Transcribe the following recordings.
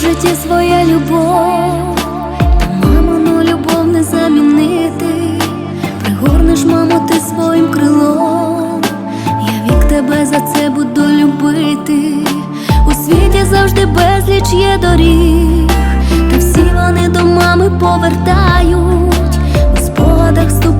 житті своя любов, та мамину любов не замінити. Пригорнеш, мамо, ти своїм крилом. Я вік тебе за це буду любити. У світі завжди безліч є доріг, та всі вони до мами повертають. У спогадах ступаю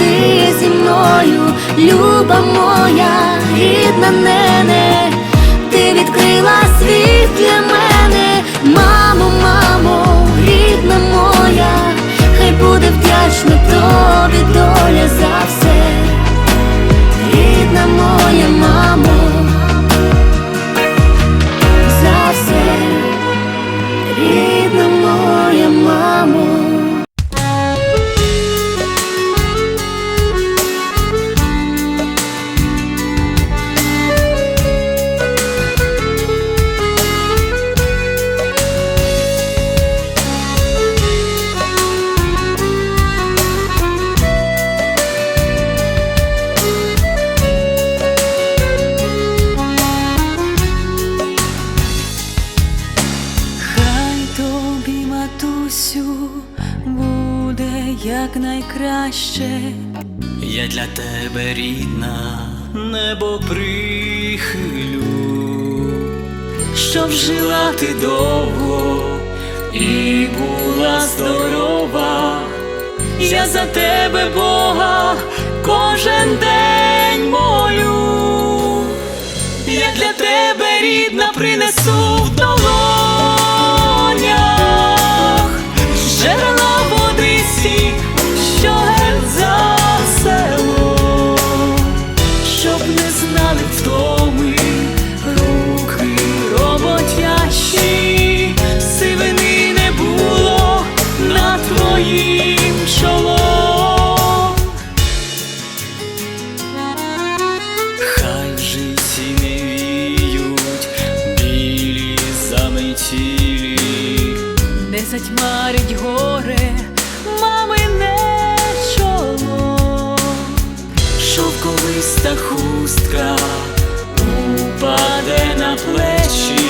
Завжди зі мною, люба моя, рідна нене, ти відкрила світ для мене, мамо, мамо, рідна моя, хай буде вдячна тобі доля якнайкраще. Я для тебе рідна, небо прихилю, щоб жила ти довго і була здорова. Я за тебе, Бога, кожен день молю. Я для тебе рідна принесу в долонях знали втоми руки роботящі, сивини не було на твоїм чолом. Хай в житті не віють білі заметілі, не затьмарить горе, мамине чоло. Шовковиста хустка упаде на плечі,